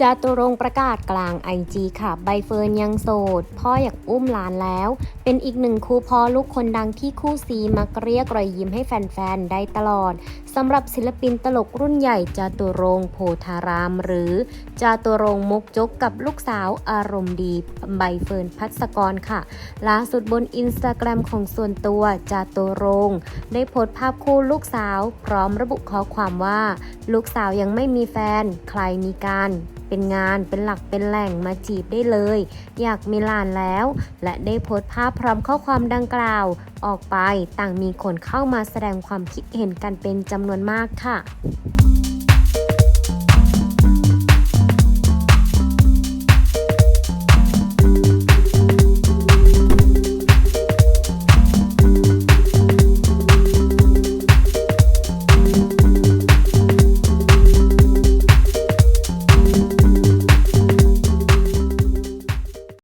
จาตุรงประกาศกลางไอจีค่ะ ใบเฟิร์นยังโสด พ่ออยากอุ้มหลานแล้ว เป็นอีกหนึ่งคู่พ่อลูกคนดังที่คู่ซีมักเรียกรอยยิ้มให้แฟนๆ ได้ตลอดสำหรับศิลปินตลกรุ่นใหญ่จาตุรงโพธาราม หรือจาตุรงมกจกกับลูกสาวอารมณ์ดีใบเฟิร์นพัสกรค่ะ ล่าสุดบนอินสตาแกรมของส่วนตัวจาตุรงได้โพสต์ภาพคู่ลูกสาว พร้อมระบุข้อความว่า ลูกสาวยังไม่มีแฟน ใครมีการเป็นงานเป็นหลักเป็นแหล่งมาจีบได้เลย อยากมีหลานแล้ว และได้โพสต์ภาพพร้อมข้อความดังกล่าว ออกไปต่างมีคนเข้ามาแสดงความคิดเห็นกันเป็นจำนวนมากค่ะ